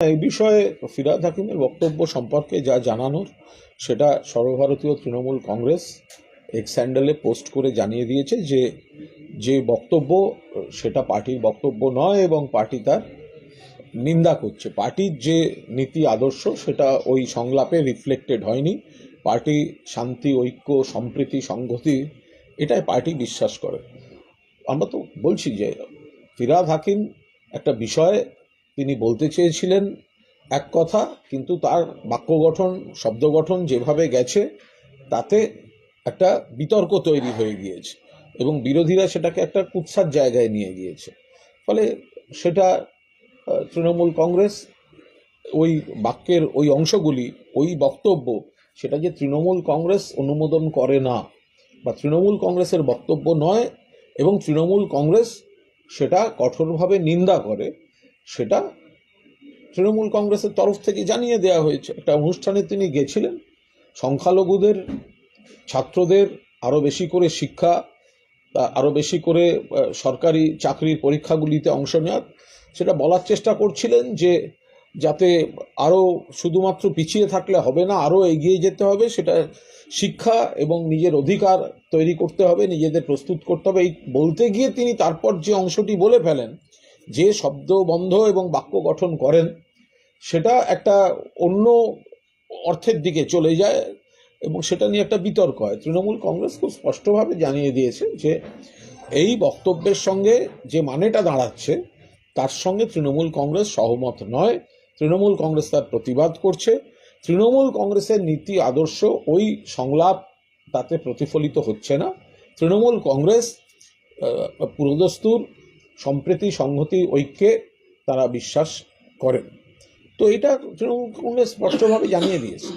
এই বিষয়ে ফিরাদ হাকিমের বক্তব্য সম্পর্কে যা জানানোর, সেটা সর্বভারতীয় তৃণমূল কংগ্রেস এক্স স্যান্ডেলে পোস্ট করে জানিয়ে দিয়েছে যে যে বক্তব্য, সেটা পার্টির বক্তব্য নয় এবং পার্টি তার নিন্দা করছে। পার্টির যে নীতি আদর্শ, সেটা ওই সংলাপে রিফ্লেক্টেড হয়নি। পার্টি শান্তি, ঐক্য, সম্প্রীতি, সংহতি, এটাই পার্টি বিশ্বাস করে। আমরা তো বলছি যে, ফিরাদ হাকিম একটা বিষয়ে তিনি বলতে চেয়েছিলেন এক কথা, কিন্তু তার বাক্য গঠন, শব্দ গঠন যেভাবে গেছে, তাতে একটা বিতর্ক তৈরি হয়ে গিয়েছে এবং বিরোধীরা সেটাকে একটা কুৎসার জায়গায় নিয়ে গিয়েছে। ফলে সেটা তৃণমূল কংগ্রেস ওই বাক্যের ওই অংশগুলি, ওই বক্তব্য, সেটা যে তৃণমূল কংগ্রেস অনুমোদন করে না বা তৃণমূল কংগ্রেসের বক্তব্য নয় এবং তৃণমূল কংগ্রেস সেটা কঠোরভাবে নিন্দা করে, সেটা তৃণমূল কংগ্রেসের তরফ থেকে জানিয়ে দেওয়া হয়েছে। একটা অনুষ্ঠানে তিনি গেছিলেন। সংখ্যালঘুদের, ছাত্রদের আরও বেশি করে শিক্ষা আরও বেশি করে সরকারি চাকরির পরীক্ষাগুলিতে অংশ নেওয়ার। সেটা বলার চেষ্টা করছিলেন যে, যাতে আরও শুধুমাত্র পিছিয়ে থাকলে হবে না আরও এগিয়ে যেতে হবে। সেটা শিক্ষা এবং নিজের অধিকার তৈরি করতে হবে, নিজেদের প্রস্তুত করতে হবে। এই বলতে গিয়ে তিনি তারপর যে অংশটি বলে ফেলেন যে শব্দ বন্ধ এবং বাক্য গঠন করেন, সেটা একটা অন্য অর্থের দিকে চলে যায় এবং সেটা নিয়ে একটা বিতর্ক হয়। তৃণমূল কংগ্রেস খুব স্পষ্টভাবে জানিয়ে দিয়েছে যে, এই বক্তব্যের সঙ্গে যে মানেটা দাঁড়াচ্ছে, তার সঙ্গে তৃণমূল কংগ্রেস সহমত নয়। তৃণমূল কংগ্রেস তার প্রতিবাদ করছে। তৃণমূল কংগ্রেসের নীতি আদর্শ, ওই সংলাপ তাতে প্রতিফলিত হচ্ছে না। তৃণমূল কংগ্রেস পুরোদস্তুর সম্প্রীতি সংহতি ঐক্যে তারা বিশ্বাস করেন। তো এটা তৃণমূল কংগ্রেস স্পষ্টভাবে জানিয়ে দিয়েছে।